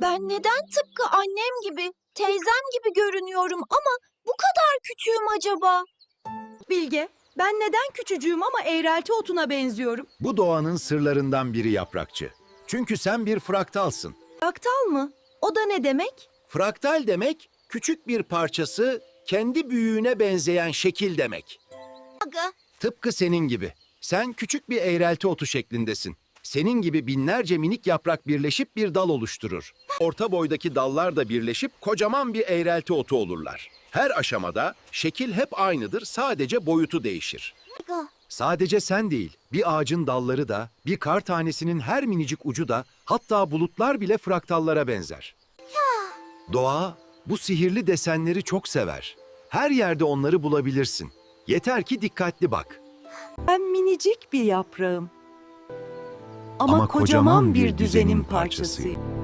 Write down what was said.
Ben neden tıpkı annem gibi, teyzem gibi görünüyorum ama bu kadar küçüğüm acaba? Bilge, ben neden küçücüğüm ama eğrelti otuna benziyorum? Bu doğanın sırlarından biri yaprakçı. Çünkü sen bir fraktalsın. Fraktal mı? O da ne demek? Fraktal demek küçük bir parçası kendi büyüğüne benzeyen şekil demek. Aga, Tıpkı senin gibi. Sen küçük bir eğrelti otu şeklindesin. Senin gibi binlerce minik yaprak birleşip bir dal oluşturur. Orta boydaki dallar da birleşip kocaman bir eğrelti otu olurlar. Her aşamada şekil hep aynıdır, sadece boyutu değişir. Sadece sen değil, bir ağacın dalları da, bir kar tanesinin her minicik ucu da, hatta bulutlar bile fraktallara benzer. Doğa bu sihirli desenleri çok sever. Her yerde onları bulabilirsin. Yeter ki dikkatli bak. Ben minicik bir yaprağım. Ama, kocaman, bir düzenin parçasıyım.